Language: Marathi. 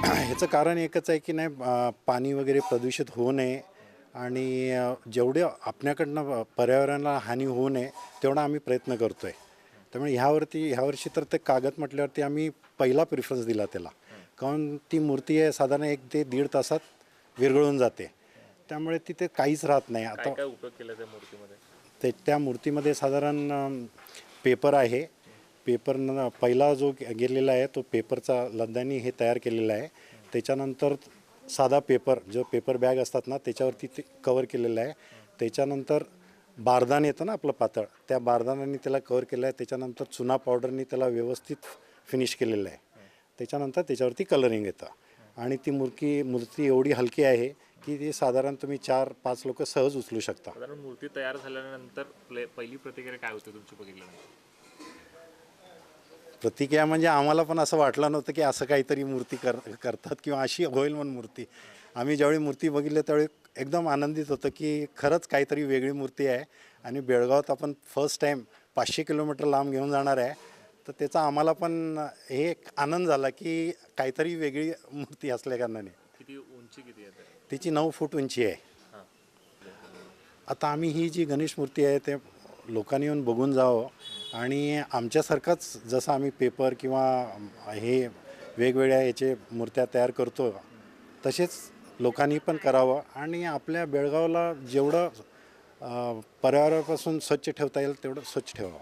त्याचं कारण एकच आहे की नाही पाणी वगैरे प्रदूषित होऊ नये आणि जेवढे आपल्याकडनं पर्यावरणाला हानी होऊ नये तेवढा आम्ही प्रयत्न करतो आहे त्यामुळे ह्यावरती ह्यावर्षी तर ते कागद म्हटल्यावरती आम्ही पहिला प्रिफरन्स दिला त्याला. कारण ती मूर्ती आहे साधारण एक ते दीड तासात विरघळून जाते. त्यामुळे तिथे काहीच राहत नाही. आता उपयोग केला त्या मूर्तीमध्ये? ते त्या मूर्तीमध्ये साधारण पेपर आहे. पेपर न पहिला जो गे- गेलेला आहे तो पेपरचा लद्दानी हे तयार केलेला आहे. त्याच्यानंतर साधा पेपर जो पेपर बॅग असतात ना त्याच्यावरती ते कवर केलेलं आहे. त्याच्यानंतर बारदान येतं ना आपलं पातळ. त्या बारदानाने त्याला कवर केलं आहे. त्याच्यानंतर चुना पावडरनी त्याला व्यवस्थित फिनिश केलेलं आहे. त्याच्यानंतर त्याच्यावरती कलरिंग येतं. आणि ती मूर्ती मूर्ती एवढी हलकी आहे की ती साधारण तुम्ही चार पाच लोक सहज उचलू शकता. मूर्ती तयार झाल्यानंतर प्ले- पहिली प्रतिक्रिया काय होते तुमची बघितल्यानंतर? प्रतिक्रिया म्हणजे आम्हाला पण असं वाटलं नव्हतं की असं काहीतरी मूर्ती कर करतात किंवा अशी होईल म्हणून मूर्ती. आम्ही ज्यावेळी मूर्ती बघितली त्यावेळी एकदम आनंदित होतं की खरंच काहीतरी वेगळी मूर्ती आहे आणि बेळगावात आपण फर्स्ट टाईम पाचशे किलोमीटर लांब घेऊन जाणार आहे. तर त्याचा आम्हाला पण हे एक आनंद झाला की काहीतरी वेगळी मूर्ती असल्या कारणाने. किती उंची किती आहे तरी? तिची नऊ फूट उंची आहे. आता आम्ही ही जी गणेश मूर्ती आहे ते लोकांनी येऊन बघून जावं. आणि आमच्यासारखंच जसं आम्ही पेपर किंवा हे वेगवेगळ्या याचे मूर्त्या तयार करतो तसेच लोकांनी पण करावं आणि आपल्या बेळगावला जेवढं पर्यावरणापासून स्वच्छ ठेवता येईल तेवढं स्वच्छ ठेवावं.